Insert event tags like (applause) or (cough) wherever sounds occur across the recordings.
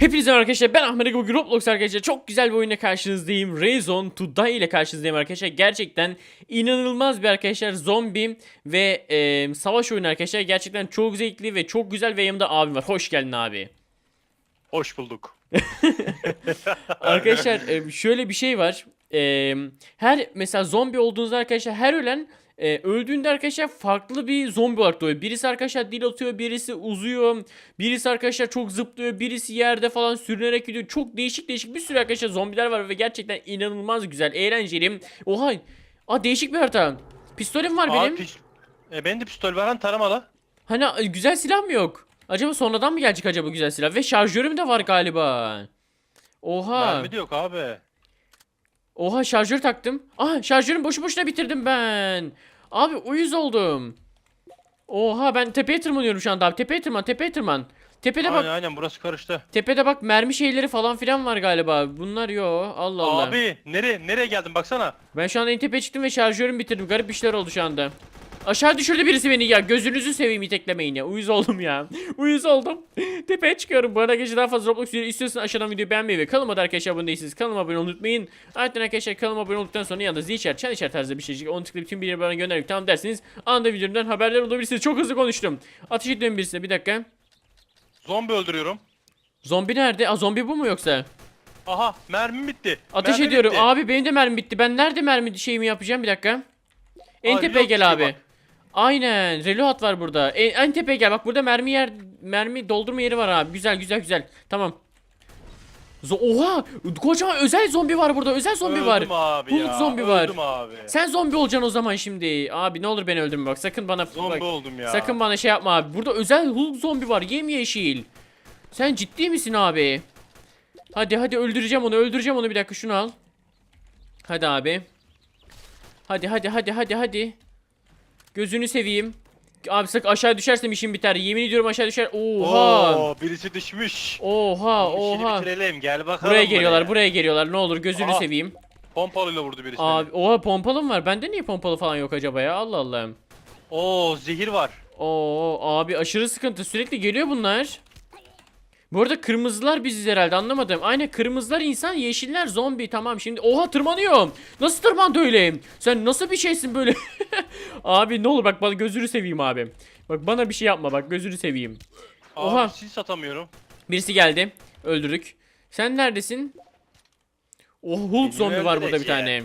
Hepinize merhaba arkadaşlar ben Ahmet Bugün Roblox arkadaşlar çok güzel bir oyuna karşınızdayım. Reason to Die ile karşınızdayım arkadaşlar. Gerçekten inanılmaz bir arkadaşlar zombi ve e, savaş oyunu arkadaşlar. Gerçekten çok zevkli ve çok güzel ve yanımda abim var. Hoş geldin abi. Hoş bulduk. (laughs) (laughs) Arkadaşlar şöyle bir şey var. Her mesela zombi olduğunuzda arkadaşlar her ölen e, öldüğünde arkadaşlar farklı bir zombi olarak doğuyor. Birisi arkadaşlar dil atıyor, birisi uzuyor, birisi arkadaşlar çok zıplıyor, birisi yerde falan sürünerek gidiyor. Çok değişik değişik bir sürü arkadaşlar zombiler var ve gerçekten inanılmaz güzel, eğlenceli. Oha! Aa değişik bir harita. Pistolim var benim. Abi, pis- e, benim de pistol var. Hani e, güzel silah mı yok? Acaba sonradan mı gelecek acaba güzel silah? Ve şarjörüm de var galiba. Oha. Mermi de yok abi. Oha şarjör taktım. Ah şarjörümü boşu boşuna bitirdim ben. Abi uyuz oldum. Oha ben tepeye tırmanıyorum şu anda abi. Tepeye tırman, tepeye tırman. Tepede bak, Aynen aynen burası karıştı. tepede bak mermi şeyleri falan filan var galiba. Bunlar yo. Allah Allah. Abi nereye nereye geldin baksana. Ben şu anda en tepeye çıktım ve şarjörümü bitirdim. Garip bir şeyler oldu şu anda. Aşağı düşürdü birisi beni ya. Gözünüzü seveyim iteklemeyin ya. Uyuz oldum ya. Uyuz oldum. Tepeye çıkıyorum. Bu arada arkadaşlar daha fazla Roblox videoları istiyorsanız aşağıdan videoyu beğenmeyi ve kanalıma da arkadaşlar abone değilseniz kanalıma abone olmayı unutmayın. Ayrıca arkadaşlar kanalıma abone olduktan sonra yanında zil işaret, çan işaret tarzı bir şey çıkıyor. Onu tıklayıp tüm bilgileri bana gönderip tamam derseniz anında videomdan haberler olabilirsiniz. Çok hızlı konuştum. Ateş ediyorum birisine bir dakika. Zombi öldürüyorum. Zombi nerede? Aa zombi bu mu yoksa? Aha mermim bitti. Ateş Mermi ediyorum. bitti. Abi benim de mermi bitti. Ben nerede mermi şeyimi yapacağım bir dakika. En tepeye gel tutuyor abi. bak. Aynen. Reload var burada. En, en tepeye gel. Bak burada mermi yer mermi doldurma yeri var abi. Güzel güzel güzel. Tamam. Zo Oha! Kocaman özel zombi var burada. Özel zombi var. Öldüm abi Hulk ya. zombi var. Öldüm abi. Sen zombi olacaksın o zaman şimdi. Abi ne olur beni öldürme bak. Sakın bana Zombi bak. oldum ya. Sakın bana şey yapma abi. Burada özel Hulk zombi var. Yemyeşil. Sen ciddi misin abi? Hadi hadi öldüreceğim onu. Öldüreceğim onu bir dakika şunu al. Hadi abi. Hadi hadi hadi hadi hadi. Gözünü seveyim. Abi sakın aşağı düşersem işim biter. Yemin ediyorum aşağı düşer. Oha. Oo, birisi düşmüş. Oha İşini oha. bitirelim gel bakalım. Buraya geliyorlar buraya. buraya geliyorlar. Ne olur gözünü Aha. seveyim. Pompalıyla vurdu birisi. Abi oha pompalı mı var? Bende niye pompalı falan yok acaba ya? Allah Allah. Oo zehir var. Oo abi aşırı sıkıntı. Sürekli geliyor bunlar. Bu arada kırmızılar biziz herhalde anlamadım. Aynen kırmızılar insan, yeşiller zombi. Tamam şimdi. Oha tırmanıyorum. Nasıl tırmandı öyle? Sen nasıl bir şeysin böyle? (laughs) abi ne olur bak bana gözünü seveyim abi. Bak bana bir şey yapma bak gözünü seveyim. Abi Oha. sil satamıyorum. Birisi geldi. Öldürdük. Sen neredesin? Oh Hulk zombi var burada bir tane.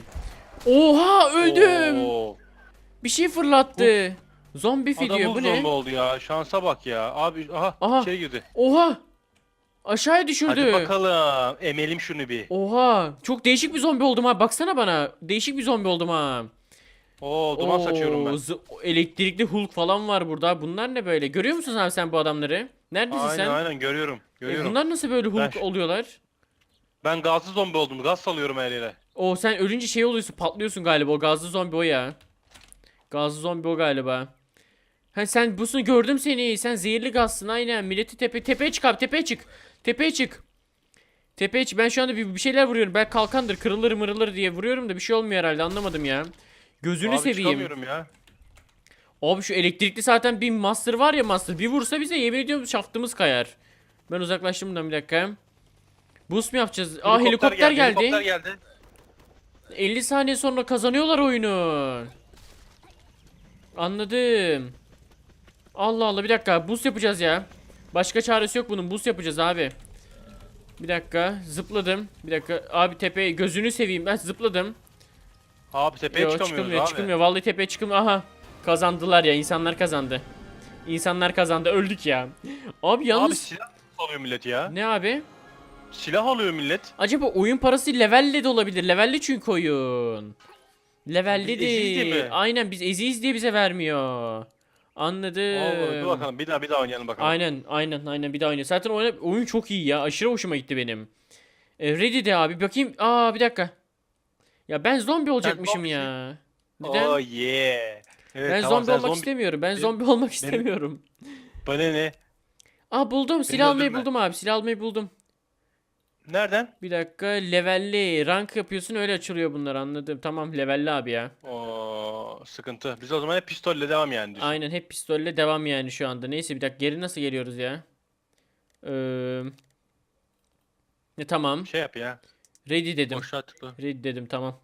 Oha öldüm. Oo. Bir şey fırlattı. Zombi Adam Hulk bu ne? zombi oldu ya. Şansa bak ya. Abi aha, Aha. şey girdi. Oha. Aşağıya düşürdü. Hadi bakalım. Emelim şunu bir. Oha. Çok değişik bir zombi oldum ha. Baksana bana. Değişik bir zombi oldum ha. Oo duman saçıyorum ben. Oo, Elektrikli Hulk falan var burada. Bunlar ne böyle? Görüyor musun abi sen bu adamları? Neredesin Aynen sen? aynen görüyorum. E, Görüyorum. bunlar nasıl böyle Hulk Ben oluyorlar? Ben gazlı zombi oldum. Gaz salıyorum her yere. O sen ölünce şey oluyorsun, patlıyorsun galiba. O gazlı zombi o ya. Gazlı zombi o galiba. Ha sen busun gördüm seni. Sen zehirli gazsın aynen. Milleti tepe tepeye çık abi tepeye çık. Tepeye çık. Tepeye çık. Ben şu anda bir, bir şeyler vuruyorum. Ben kalkandır kırılır mırılır diye vuruyorum da bir şey olmuyor herhalde anlamadım ya. Gözünü Abi seveyim. çıkamıyorum ya. Abi şu elektrikli zaten bir master var ya master. Bir vursa bize yemin ediyorum şaftımız kayar. Ben uzaklaştım bundan bir dakika. Boost mu yapacağız? Aa helikopter geldi. Helikopter geldi. 50 saniye sonra kazanıyorlar oyunu. Anladım. Allah Allah bir dakika boost yapacağız ya. Başka çaresi yok bunun boost yapacağız abi. Bir dakika zıpladım. Bir dakika abi tepeye gözünü seveyim ben zıpladım. Abi tepeye Yo, çıkamıyoruz çıkılmıyor abi. çıkılmıyor vallahi tepeye çıkılmıyor. Aha kazandılar ya insanlar kazandı. İnsanlar kazandı öldük ya. Abi Abi yalnız silah alıyor millet ya. ne abi? Silah alıyor millet. Acaba oyun parası levelle de olabilir. Levelli çünkü oyun. Levelli değil. Aynen biz eziyiz diye bize vermiyor. Anladım. Oo, dur bakalım bir daha bir daha oynayalım bakalım. Aynen aynen aynen bir daha oynuyor. Zaten oyna- oyun çok iyi ya. Aşırı hoşuma gitti benim. E, ready de abi bakayım. Aa bir dakika. Ya ben zombi olacakmışım zombisin. ya. Neden? Oh yeah. Evet, ben tamam, zombi olmak istemiyorum. Ben zombi olmak istemiyorum. Bana ne? Aa buldum. Silah almayı buldum abi. Silah almayı buldum. Nereden? Bir dakika. Levelli. Rank yapıyorsun öyle açılıyor bunlar anladım. Tamam levelli abi ya. Oo, sıkıntı. Biz o zaman hep pistolle devam yani. düşün. Aynen hep pistolle devam yani şu anda. Neyse bir dakika geri nasıl geliyoruz ya? Ee, Ne tamam. Şey yap ya. Ready dedim. Boşluğa tıkla. Ready dedim tamam.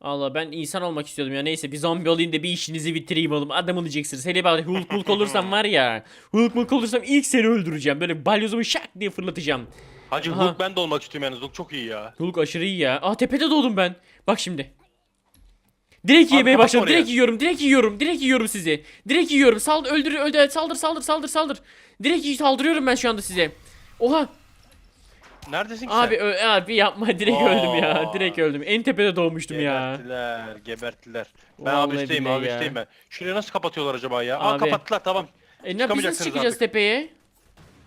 Allah ben insan olmak istiyordum ya. Neyse bir zombi olayım da bir işinizi bitireyim oğlum. Adam olacaksınız. Hele bak Hulk Hulk olursam (laughs) var ya. Hulk Hulk olursam ilk seni öldüreceğim. Böyle balyozumu şak diye fırlatacağım. Hacı Aha. Hulk ben de olmak istiyorum yalnız. Hulk çok iyi ya. Hulk aşırı iyi ya. Aa tepede doğdum ben. Bak şimdi. Direkt yemeye kapat başladım. oraya. Direkt yiyorum. Direkt yiyorum. Direkt yiyorum sizi. Direkt yiyorum. Saldır öldür öldür. Saldır saldır saldır saldır. Direkt saldırıyorum ben şu anda size. Oha. Neredesin ki Abi sen? ö- abi yapma. Direkt öldüm ya. Aa. Direkt öldüm. En tepede doğmuştum ya. Geberttiler, geberttiler. Ben Vallahi abi üstteyim, billahi abi ya. üstteyim ben. Şuraya nasıl kapatıyorlar acaba ya? Aa Abi. kapattılar tamam. E ne biz nasıl Çıkamayacaksınız çıkacağız artık. tepeye?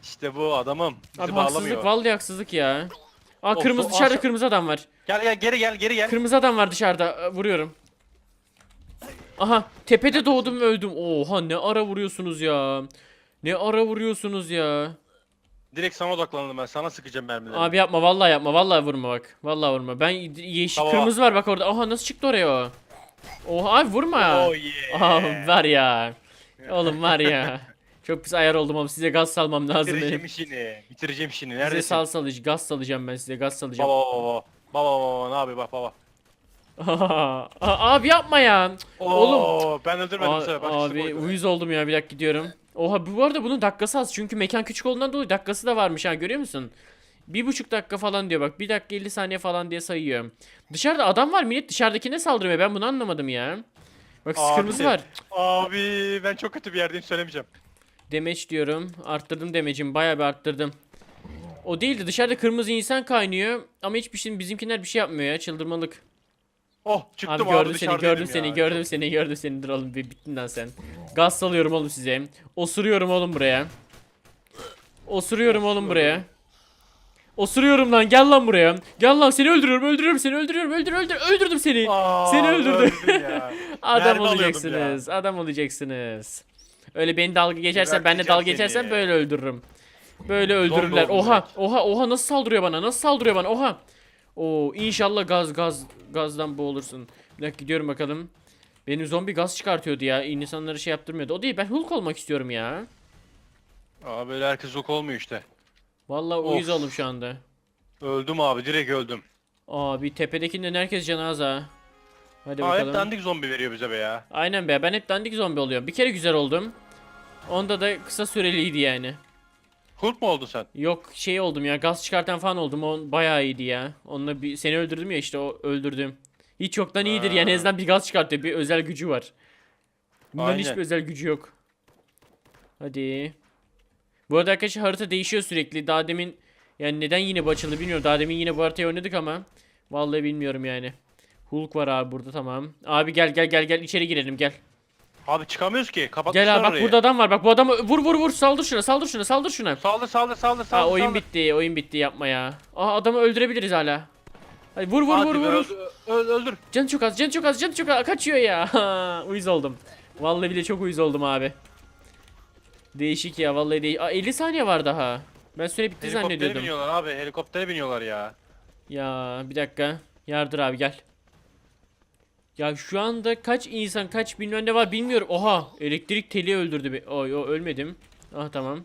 İşte bu adamım. Bizi Abi bağlamıyor. haksızlık vallahi haksızlık ya. Aa Of, kırmızı of, dışarıda aşağı- kırmızı adam var. Gel gel geri gel geri gel. Kırmızı adam var dışarıda. Ee, Vuruyorum. Aha tepede doğdum ve öldüm. Oha ne ara vuruyorsunuz ya. Ne ara vuruyorsunuz ya. Direkt sana odaklandım ben. Sana sıkacağım mermileri. Abi yapma vallahi yapma vallahi vurma bak. Vallahi vurma. Ben yeşil Tamam. kırmızı var bak orada. Aha nasıl çıktı oraya o? Oha abi vurma. Oh yeah. Aha var ya. (laughs) Oğlum var ya. Çok pis ayar oldum ama size gaz salmam lazım Bitireceğim benim. işini. Bitireceğim işini. Size Neredesin? sal salıcı gaz salacağım ben size gaz salacağım. Baba baba baba. Baba baba baba ne yapıyor bak baba. Aa, abi yapma ya. Oğlum. Oo, ben öldürmedim sefer. Bak, abi bu. uyuz oldum ya bir dakika gidiyorum. Oha bu arada bunun dakikası az çünkü mekan küçük olduğundan dolayı dakikası da varmış ha görüyor musun? Bir buçuk dakika falan diyor bak bir dakika 50 saniye falan diye sayıyor. Dışarıda adam var millet dışarıdakine saldırıyor ben bunu anlamadım ya. Bak Abi. kırmızı var. Abi ben çok kötü bir yerdeyim söylemeyeceğim. Demeç diyorum arttırdım demecimi bayağı bir arttırdım. O değildi dışarıda kırmızı insan kaynıyor ama hiçbir şey bizimkiler bir şey yapmıyor ya çıldırmalık. Oh çıktım Abi abi, gördüm seni, gördüm ya. seni, gördüm seni, gördüm seni. Dur oğlum bir bittin lan sen. Gaz salıyorum oğlum size. Osuruyorum oğlum buraya. Osuruyorum oğlum buraya. Osuruyorum lan gel lan buraya. Gel lan seni öldürüyorum, öldürüyorum seni, öldürüyorum, öldür, öldür, öldürdüm seni. Aa, Seni öldürdüm. ya. (laughs) Adam mermi olacaksınız, adam olacaksınız. Öyle beni dalga geçersen, ben de dalga geçersen böyle öldürürüm. Böyle öldürürler. Oha, oha, oha nasıl saldırıyor bana? Nasıl saldırıyor bana? Oha. Oo, inşallah gaz gaz gazdan boğulursun. Bir dakika gidiyorum bakalım. Benim zombi gaz çıkartıyordu ya. İnsanları şey yaptırmıyordu. O değil ben Hulk olmak istiyorum ya. Aa böyle herkes yok olmuyor işte. Vallahi Of. uyuz oldum şu anda. Öldüm abi direkt öldüm. Abi tepedekinden herkes cenaze ha. Hadi Aa bakalım. hep dandik zombi veriyor bize be ya. Aynen be ben hep dandik zombi oluyorum. Bir kere güzel oldum. Onda da kısa süreliydi yani. Hulk mu oldun sen? Yok şey oldum ya gaz çıkartan falan oldum. O bayağı iyiydi ya. Onunla bir seni öldürdüm ya işte o öldürdüm. Hiç yoktan iyidir yani en azından bir gaz çıkartıyor. Bir özel gücü var. Bunların Aynen. hiçbir özel gücü yok. Hadi. Bu arada arkadaşlar harita değişiyor sürekli. Daha demin yani neden yine bu açıldı bilmiyorum. Daha demin yine bu haritayı oynadık ama vallahi bilmiyorum yani. Hulk var abi burada tamam. Abi gel gel gel gel içeri girelim gel. Abi çıkamıyoruz ki. Kapatmışlar Gel abi bak orayı. burada adam var. Bak bu adamı vur vur vur saldır şuna saldır şuna saldır şuna. Saldır saldır saldır saldır. Ha oyun saldır. bitti oyun bitti yapma ya. Aa adamı öldürebiliriz hala. Hadi vur vur Hadi vur be, vur. öldür, öl- öldür. Canı çok az canı çok az canı çok az kaçıyor ya. (laughs) uyuz oldum. Vallahi bile çok uyuz oldum abi. Değişik ya vallahi değil. Aa 50 saniye var daha. Ben süre bitti Helikoptere zannediyordum. biniyorlar abi. Helikoptere biniyorlar ya. Ya bir dakika. Yardır abi gel. Ya şu anda kaç insan kaç bilmem ne var bilmiyorum. Oha elektrik teli öldürdü. Be. Oy o ölmedim. Ah tamam.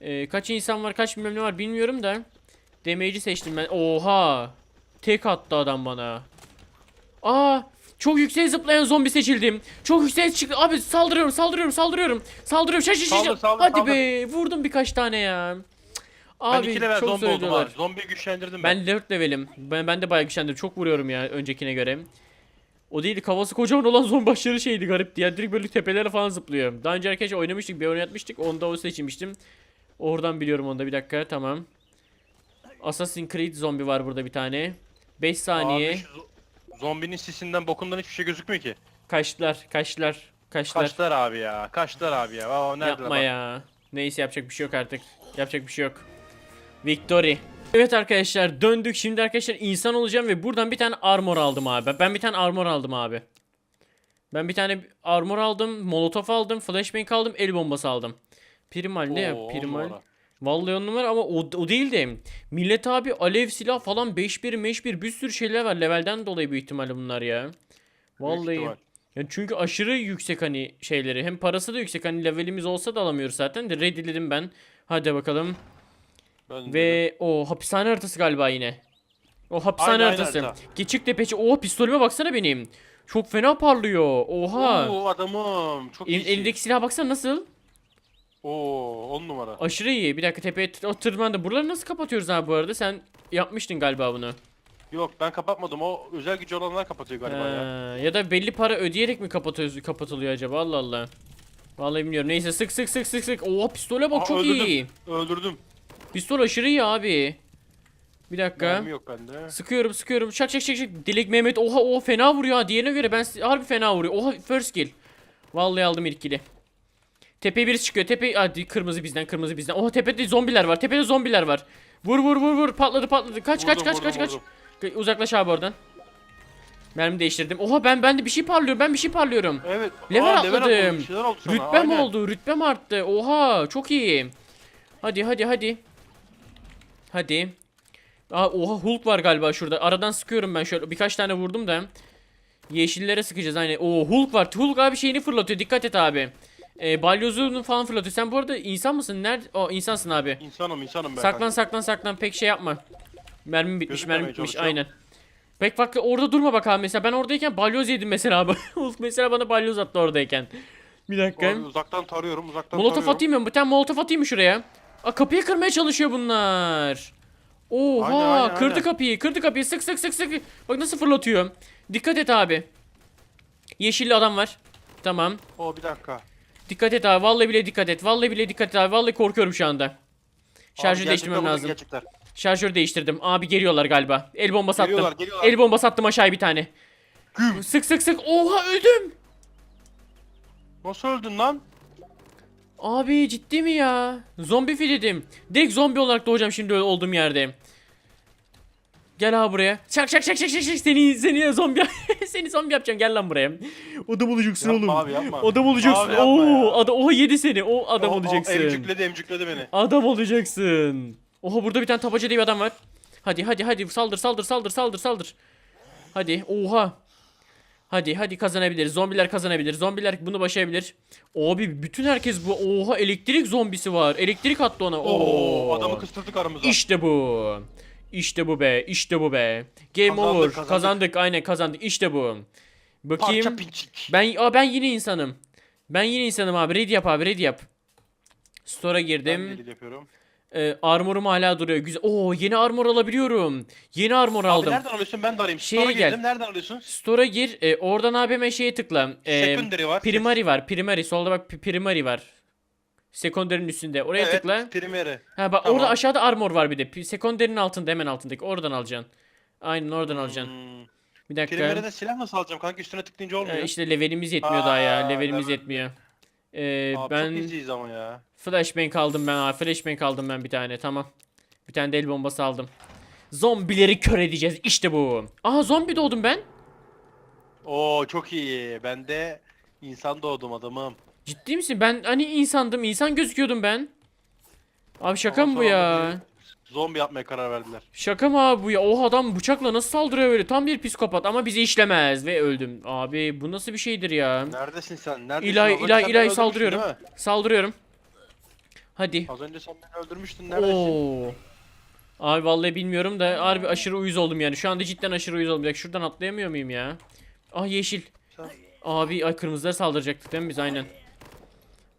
Ee, kaç insan var kaç bilmem ne var bilmiyorum da. Damage'i seçtim ben. Oha. Tek attı adam bana. Aa çok yüksek zıplayan zombi seçildim. Çok yüksek çıktı. Abi saldırıyorum saldırıyorum saldırıyorum. Saldırıyorum. Şaş şaş şaş. Saldır, Hadi saldır. be vurdum birkaç tane ya. Ben Abi iki level çok zombi oldum abi. Zombiyi güçlendirdim ben. Ben 4 levelim. Ben, ben de bayağı güçlendim. Çok vuruyorum ya öncekine göre. O değildi kafası kocaman olan zombi başları şeydi garipti ya. Direkt böyle tepelere falan zıplıyor. Daha önce arkadaşlar oynamıştık bir oynatmıştık. Onda o seçmiştim. Oradan biliyorum onda bir dakika tamam. Assassin's Creed zombi var burada bir tane. 5 saniye. Abi şu zombinin sisinden bokundan hiçbir şey gözükmüyor ki. Kaçtılar kaçtılar. Kaçtılar. Kaçtılar abi ya. Kaçtılar abi ya. Aa, Yapma ya. Neyse yapacak bir şey yok artık. Yapacak bir şey yok. Victory. Evet arkadaşlar döndük. Şimdi arkadaşlar insan olacağım ve buradan bir tane armor aldım abi. Ben bir tane armor aldım abi. Ben bir tane armor aldım, molotof aldım, flashbang aldım, el bombası aldım. Primal ne ya? Oo, Primal. numara. Vallahi on numara ama o, o değil de. Millet abi alev silah falan 5-1 meş-1 bir sürü şeyler var. Levelden dolayı büyük ihtimalle bunlar ya. Vallahi. Yani çünkü aşırı yüksek hani şeyleri. Hem parası da yüksek hani levelimiz olsa da alamıyoruz zaten de ready dedim ben. Hadi bakalım. Ben Ve o hapishane haritası galiba yine. O hapishane Aynen, aynen haritası. harita. Geçik tepeçi. Oha pistolüme baksana benim. Çok fena parlıyor. Oha. Oo adamım. Çok El, iyisin. elindeki silaha baksana nasıl? Oo 10 numara. Aşırı iyi. Bir dakika tepeye t- o tırmandı. Buraları nasıl kapatıyoruz abi bu arada? Sen yapmıştın galiba bunu. Yok ben kapatmadım. O özel gücü olanlar kapatıyor galiba ya. Ha, ya da belli para ödeyerek mi kapatıyoruz, kapatılıyor acaba? Allah Allah. Vallahi bilmiyorum. Neyse sık sık sık sık sık. Oha pistole bak Aa, çok öldürdüm. iyi. Öldürdüm. Pistol aşırı iyi abi. Bir dakika. Mermi yok bende. Sıkıyorum sıkıyorum. Şak şak şak şak. Dilek Mehmet. Oha oha fena vuruyor ha. Diğerine göre ben harbi fena vuruyor. Oha first kill. Vallahi aldım ilk kill'i. Tepeye birisi çıkıyor. Tepe hadi kırmızı bizden kırmızı bizden. Oha tepede zombiler var. Tepede zombiler var. Vur vur vur vur. Patladı patladı. Kaç kaç Vurdum, kaç vurdum, kaç kaç. vurdum. Uzaklaş abi oradan. Mermi değiştirdim. Oha ben ben de bir şey parlıyorum. Ben bir şey parlıyorum. Evet. Level Aa, atladım. Şeyler oldu sana. Rütbem aynen. oldu. Rütbem arttı. Oha çok iyi. Hadi hadi hadi. Hadi. Aa, oha Hulk var galiba şurada. Aradan sıkıyorum ben şöyle. Birkaç tane vurdum da. Yeşillere sıkacağız aynen. Oo Hulk var. Hulk abi şeyini fırlatıyor. Dikkat et abi. Ee, balyozunu falan fırlatıyor. Sen bu arada insan mısın? Nerede? O insansın abi. İnsanım insanım ben. Saklan kanka. saklan saklan. Pek şey yapma. Mermi bitmiş mermi bitmiş. Aynen. Pek farklı orada durma bak abi mesela ben oradayken balyoz yedim mesela abi. (laughs) Hulk mesela bana balyoz attı oradayken. Bir dakika. Abi, uzaktan tarıyorum uzaktan Molotof tarıyorum. atayım mı? Bir tane molotof atayım mı şuraya? Aa, kapıyı kırmaya çalışıyor bunlar. Oha Aynen, aynen, kırdı aynen. kapıyı kırdı kapıyı sık sık sık sık. Bak nasıl fırlatıyor. Dikkat et abi. Yeşilli adam var. Tamam. Oo bir dakika. Dikkat et abi vallahi bile dikkat et. Vallahi bile dikkat et abi. Vallahi korkuyorum şu anda. Şarjı değiştirmem lazım. Gerçekler. Şarjörü değiştirdim. Abi geliyorlar galiba. El bombası attım. Geliyorlar, geliyorlar. El bombası attım aşağıya bir tane. Sık sık sık. Oha öldüm. Nasıl öldün lan? Abi ciddi mi ya? Zombi filedim. Direkt zombi olarak doğacağım şimdi olduğum yerde. Gel abi buraya. Şak şak şak şak şak şak seni seni zombi (laughs) seni zombi yapacağım gel lan buraya. Adam olacaksın Yapma oğlum. abi, yapma. Adam olacaksın. Abi, Oo, ya. adam oha yedi seni. O adam O- o olacaksın. Emcükledi emcükledi beni. Adam olacaksın. Oha burada bir tane tabaca diye bir adam var. Hadi hadi hadi saldır saldır saldır saldır saldır. Hadi oha. Hadi hadi kazanabilir. Zombiler kazanabilir. Zombiler bunu başarabilir. Abi bütün herkes bu. Oha elektrik zombisi var. Elektrik attı ona. Oo. Oo adamı kıstırdık aramıza. İşte bu. İşte bu be. İşte bu be. Game Kazandık, over. kazandık. Kazandık. Aynen kazandık. İşte bu. Bakayım. Parça pinçik. Ben aa, ben yine insanım. Ben yine insanım abi. Ready yap abi. Ready yap. Store'a Ben girdim. delil yapıyorum. Ee, armorum hala duruyor. Güzel. Oo yeni armor alabiliyorum. Yeni armor Abi aldım. nereden alıyorsun ben de arayayım. Şeye Store'a gel. girdim nereden alıyorsun? Store'a gir. e, oradan hemen şeye tıkla. E, Secondary var. primary var. Primary. Solda bak pri- primary var. Secondary'nin üstünde. Oraya evet, tıkla. Primary. Ha bak Tamam. orada aşağıda armor var bir de. Pi- Secondary'nin altında hemen altındaki. Oradan alacaksın. Aynen oradan alacaksın. Hmm. Bir dakika. Primary'de silah nasıl alacağım kanka üstüne tıklayınca olmuyor. Ee, işte levelimiz yetmiyor daha ya. Aa, Levelimiz level. yetmiyor. Ee, Abi ben çok iyiyiz ama ya. flashbang aldım ben abi. Flashbang aldım ben bir tane. Tamam. Bir tane de el bombası aldım. Zombileri kör edeceğiz. İşte bu. Aha zombi doğdum ben. Oo çok iyi. Ben de insan doğdum adamım. Ciddi misin? Ben hani insandım. insan gözüküyordum ben. Abi şaka Ama mı bu sonra ya? Zombi yapmaya karar verdiler. Şaka mı abi bu ya? O adam bıçakla nasıl saldırıyor böyle? Tam bir psikopat ama bizi işlemez ve öldüm. Abi bu nasıl bir şeydir ya? Neredesin sen? Neredesin? İlay Az önce ilay sen ilay saldırıyorum. öldürmüştün, değil mi? Saldırıyorum. Hadi. Az önce sen beni öldürmüştün. Neredesin? Oo. Abi vallahi bilmiyorum da harbi aşırı uyuz oldum yani. Şu anda cidden aşırı uyuz oldum. Bir dakika, şuradan atlayamıyor muyum ya? Ah yeşil. Sen- Abi ay kırmızılara saldıracaktık değil mi biz aynen.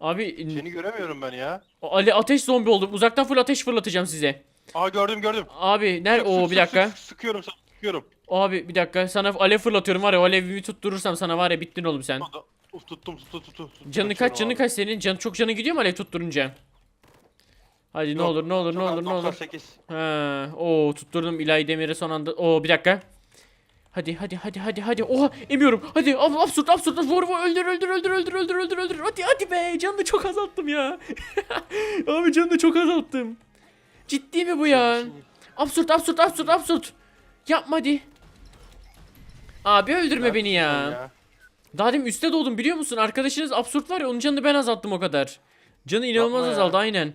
Abi Seni göremiyorum ben ya. Ali ateş zombi oldum. Uzaktan full ateş fırlatacağım size. Aa gördüm gördüm. Abi ner Sık, o sık, bir sık, dakika. sık, sıkıyorum sana sıkıyorum. Abi bir dakika sana alev fırlatıyorum var ya o alevimi tutturursam sana var ya bittin oğlum sen. Aa, Uf tuttum tuttum tuttum. tuttum. Canı kaç canı abi. kaç senin? Can çok canı gidiyor mu alev tutturunca? Hadi ne Yok, olur ne olur ne çok az, olur ne olur. 98. Ha, o tutturdum İlay Demir'e son anda. O bir dakika. Hadi hadi hadi hadi hadi. Oha emiyorum. Hadi ab- absürt absürt vur vur öldür öldür öldür öldür öldür öldür öldür. Hadi hadi be canını çok azalttım ya. (laughs) Abi canını çok azalttım. Ciddi mi bu ya? Absürt absürt absürt absürt. Yapma hadi. Abi öldürme beni ya. Daha demin üstte doğdum biliyor musun? Arkadaşınız absürt var ya onun canını ben azalttım o kadar. Canı inanılmaz azaldı aynen.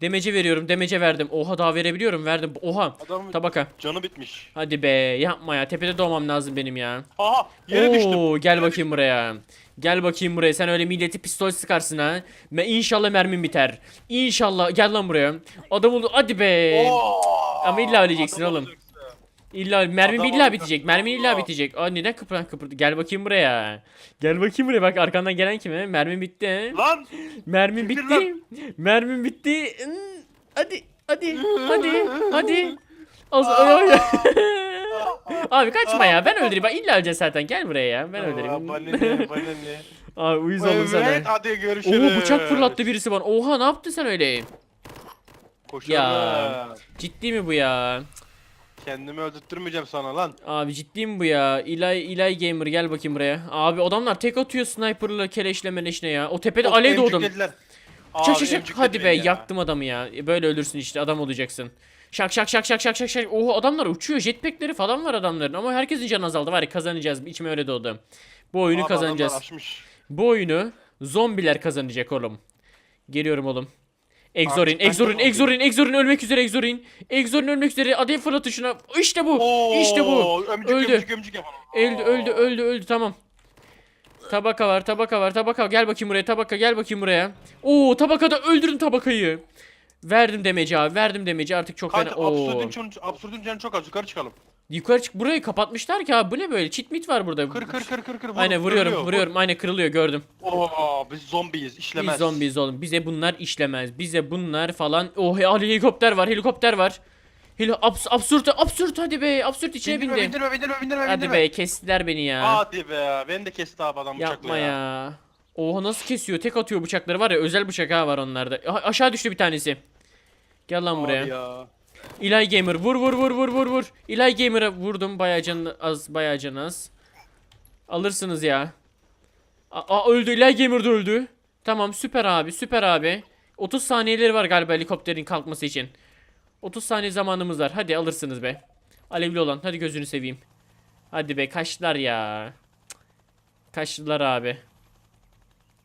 Demece veriyorum. Demece verdim. Oha daha verebiliyorum. Verdim. Oha. Adam Tabaka. canı bitmiş. Hadi be yapma ya. Tepede doğmam lazım benim ya. Aha yere düştüm. Oo, gel bakayım buraya. Gel bakayım buraya. Sen öyle milleti pistol sıkarsın ha. Me inşallah mermin biter. İnşallah. Gel lan buraya. Adam oldu. Hadi be. Oo, Ama illa öleceksin oğlum. olacaksın. İlla mermi Adam illa olacak. bitecek. Mermi illa Allah. bitecek. Aa neden kıpır kıpırdı? Gel bakayım buraya. Gel bakayım buraya. Bak arkandan gelen kim? Mermi bitti. Lan Mermi Siktir bitti. Mermi bitti. Hmm, Hadi. Hadi. (laughs) Hadi. Hadi. Az ay. (laughs) Abi kaçma ya. Ben öldüreyim. Bak illa öleceksin zaten. Gel buraya ya. Ben Aa, öldüreyim. Bana ne (laughs) bana ne. Abi uyuz oldum sana. Evet hadi görüşürüz. Oo bıçak fırlattı birisi bana. Oha ne yaptın sen öyle? Ya. Ciddi mi bu ya? Kendimi öldürtmeyeceğim sana lan. Abi ciddi mi bu ya? İlay, İlay Gamer gel bakayım buraya. Abi adamlar tek atıyor sniper'la keleşle meleşle ya. O tepede Of, alev doğdum. emciklediler. Çak Abi, çak çak. Hadi be ya. yaktım adamı ya. E, Böyle ölürsün işte adam olacaksın. Şak şak şak şak şak şak şak. Oho adamlar uçuyor. Jetpack'leri falan var adamların. Ama herkesin canı azaldı. Var ya kazanacağız. İçime öyle doğdu. Bu oyunu Abi, kazanacağız. aşmış. Bu oyunu zombiler kazanacak oğlum. Geliyorum oğlum. Exorin, Artık ben Exorin, kazandım. Exorin, Exorin ölmek üzere Exorin. Exorin ölmek üzere. Hadi fırlatın şuna. İşte bu. İşte bu. Ömcük, Öldü. Ömcük, ömcük yapalım. Öldü, öldü, öldü, öldü. Tamam. Tabaka var, tabaka var, tabaka. Gel bakayım buraya, tabaka. Gel bakayım buraya. Oo, tabakada öldürün tabakayı. Verdim demeci abi, verdim demeci. Artık çok Kanka fena. Oo. absürdün, absürdün canı çok az yukarı çıkalım. Yukarı çık. Burayı kapatmışlar ki abi. Bu ne böyle? Çit mit var burada. Kır kır kır kır kır. vur, Aynen vuruyorum, kırılıyor, vuruyorum. Aynen kırılıyor gördüm. Oo biz zombiyiz işlemez. Biz zombiyiz oğlum. Bize bunlar işlemez. Bize bunlar falan. Oh ya helikopter var. Helikopter var. Heli abs absürt absürt hadi be. Absürt içine Bindirme bindi. bindirme bindirme bindirme Hadi bindirme. be kestiler beni ya. Hadi be beni de kesti abi adam bıçakla Yapma ya. ya. Oha nasıl kesiyor? Tek atıyor bıçakları var ya. Özel bıçak ha var onlarda. A- aşağı düştü bir tanesi. Gel lan buraya. Abi ya. İlay Gamer vur vur vur vur vur vur. İlay Gamer'a vurdum bayağı can az bayağı can az. Alırsınız ya. Aa öldü İlay Gamer de öldü. Tamam süper abi süper abi. 30 saniyeleri var galiba helikopterin kalkması için. 30 saniye zamanımız var. Hadi alırsınız be. Alevli olan hadi gözünü seveyim. Hadi be kaçtılar ya. Kaçtılar abi.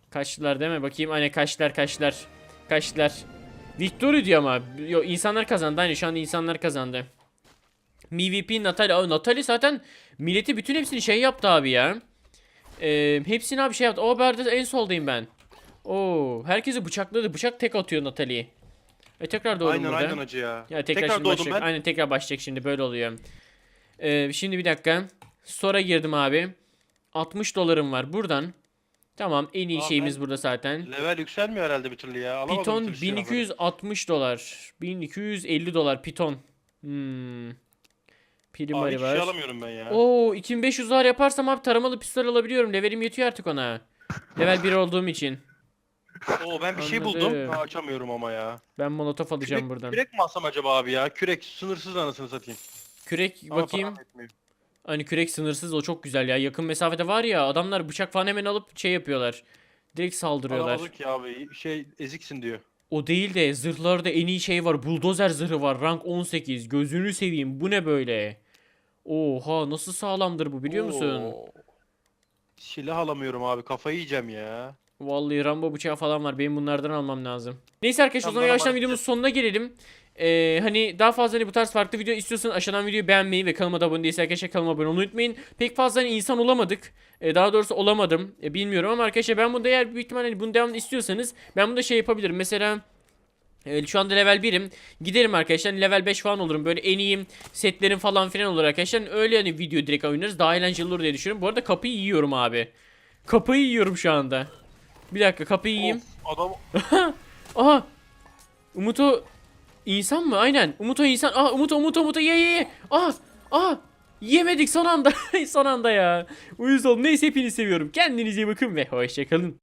Kaçtılar değil mi? Bakayım aynen kaçtılar kaçtılar. Kaçtılar. Victory diyor ama. Yo, insanlar kazandı. Aynı şu anda insanlar kazandı. MVP Natalie. Aa, Natalie zaten milleti bütün hepsini şey yaptı abi ya. Ee, hepsini abi şey yaptı. O haberde en soldayım ben. Oo, herkesi bıçakladı. Bıçak tek atıyor Natalie'yi. E tekrar doğdum Aynen burada. aynen acı ya. Ya tekrar, Tekrar şimdi doğdum başlayacak. ben. Aynen tekrar başlayacak şimdi böyle oluyor. Ee, şimdi bir dakika. Sonra girdim abi. 60 dolarım var buradan. Tamam en iyi Aa, şeyimiz ben- burada zaten. Level yükselmiyor herhalde bir türlü ya. Alamadım bir Piton türlü silahları. 1260 dolar. 1250 dolar piton. Hmm. Abi Primari hiçbir şey var. alamıyorum ben ya. Oo 2500 dolar yaparsam abi taramalı pistol alabiliyorum. Levelim yetiyor artık ona. Level 1 olduğum için. Oo ben bir şey Anladım. buldum. Ha, açamıyorum ama ya. Ben molotof alacağım Kürek, buradan. kürek mi alsam acaba abi ya? Kürek sınırsız anasını satayım. Kürek Ama bakayım. param yetmiyor. Hani kürek sınırsız o çok güzel ya. Yakın mesafede var ya adamlar bıçak falan hemen alıp şey yapıyorlar. Direkt saldırıyorlar. Alamadık ya abi. Şey eziksin diyor. O değil de zırhlarda en iyi şey var. Buldozer zırhı var. Rank 18. Gözünü seveyim. Bu ne böyle? Oha nasıl sağlamdır bu biliyor musun? Oo. Silah alamıyorum abi. Kafayı yiyeceğim ya. Vallahi Rambo bıçağı falan var. Benim bunlardan almam lazım. Neyse arkadaşlar o Tamam, zaman bana yavaştan videomuzun sonuna gelelim. Ee, hani daha fazla hani bu tarz farklı video istiyorsanız aşağıdan videoyu beğenmeyi ve kanalıma da abone değilseniz arkadaşlar kanalıma abone olmayı unutmayın. Pek fazla hani insan olamadık. Ee, daha doğrusu olamadım. Ee, bilmiyorum ama arkadaşlar ben bunda eğer büyük ihtimalle hani bunun devamını istiyorsanız ben bunda şey yapabilirim. Mesela Evet, şu anda level 1'im. Giderim arkadaşlar level 5 falan olurum. Böyle en iyi setlerim falan filan olur arkadaşlar. Öyle hani video direkt oynarız. Daha eğlenceli olur diye düşünüyorum. Bu arada kapıyı yiyorum abi. Kapıyı yiyorum şu anda. Bir dakika kapıyı yiyeyim. Of, adam (laughs) Aha. Umut o insan mı? Aynen. Umut o insan. Aha Umut Umut Umut ye ye ye. Aha. Aha. Yemedik son anda. (laughs) son anda ya. Uyuz oldum. Neyse hepinizi seviyorum. Kendinize iyi bakın ve hoşçakalın.